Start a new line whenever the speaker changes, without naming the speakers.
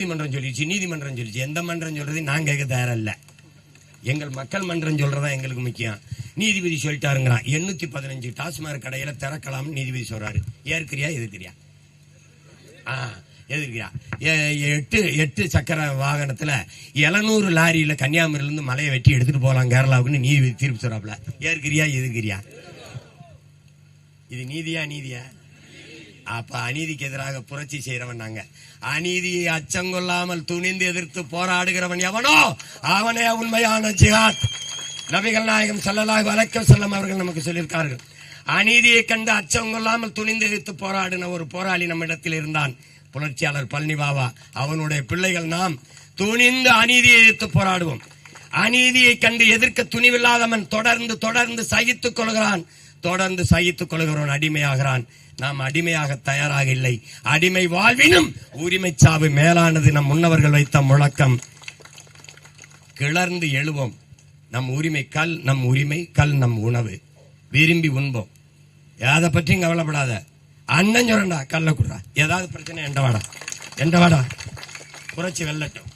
நீதிமன்றம் சொல்லிடுச்சு நீதிமன்றம் சொல்லிச்சு எந்த மன்றம் சொல்றது நான் கேட்க தயாரில்ல. எங்கள் மக்கள் மன்றம் சொல்றதா எங்களுக்கு முக்கியம். நீதிபதி சொல்லிட்டாருங்கிறான் எண்ணூத்தி பதினஞ்சு டாஸ்மாக் கடையில திறக்கலாம்னு நீதிபதி சொல்றாரு. ஏற்கிறியா எதிர்க்கிறியா? ஆ எதிர்க்கிறியா? எட்டு எட்டு சக்கர வாகனத்துல எழுநூறு லாரியில கன்னியாகுமரியில இருந்து மலையை வெட்டி எடுத்துட்டு போகலாம் கேரளாவுக்குன்னு நீதிபதி தீர்ப்பு சொல்றாப்ல ஏற்கிறியா எதிர்க்கிறியா? இது நீதியா நீதியா? அப்ப அநீதிக்கு எதிராக புரட்சி செய்யறவன் நாங்க. அநீதியை அச்சங்கொள்ளாமல் துணிந்து எதிர்த்து போராடுகிறவன் எவனோ அவனே உண்மையான ஜிஹாத். நபிகள் நாயகம் செல்லலாய் வழக்கம் செல்லம் அவர்கள் நமக்கு சொல்லியிருக்கார்கள். அநீதியை கண்டு அச்சம் கொள்ளாமல் துணிந்து எதிர்த்து போராடின ஒரு போராளி நம்மிடத்தில் இருந்தான். புரட்சியாளர் பழனி பாபா அவனுடைய பிள்ளைகள் நாம் துணிந்து அநீதியை எதிர்த்து போராடுவோம். அநீதியை கண்டு எதிர்க்க துணிவில்லாதவன் தொடர்ந்து தொடர்ந்து சகித்துக் கொள்கிறான். தொடர்ந்து சகித்துக் கொள்கிறவன் அடிமையாகிறான். நாம் அடிமையாக தயாராக இல்லை. அடிமை வாழ்வினும் உரிமை சாவு மேலானது நம் முன்னவர்கள் வைத்த முழக்கம். கிளர்ந்து எழுவோம். நம் உரிமை கல் நம் உரிமை கல் நம் உணவு. விரும்பி உண்போம். எதை பற்றியும் கவலைப்படாத. அண்ணன் சொல்றா கல்ல குடுறா. ஏதாவது பிரச்சனை எண்டவாடா. வாடா எண்ட வாடா புரட்சி வெல்லட்டும்.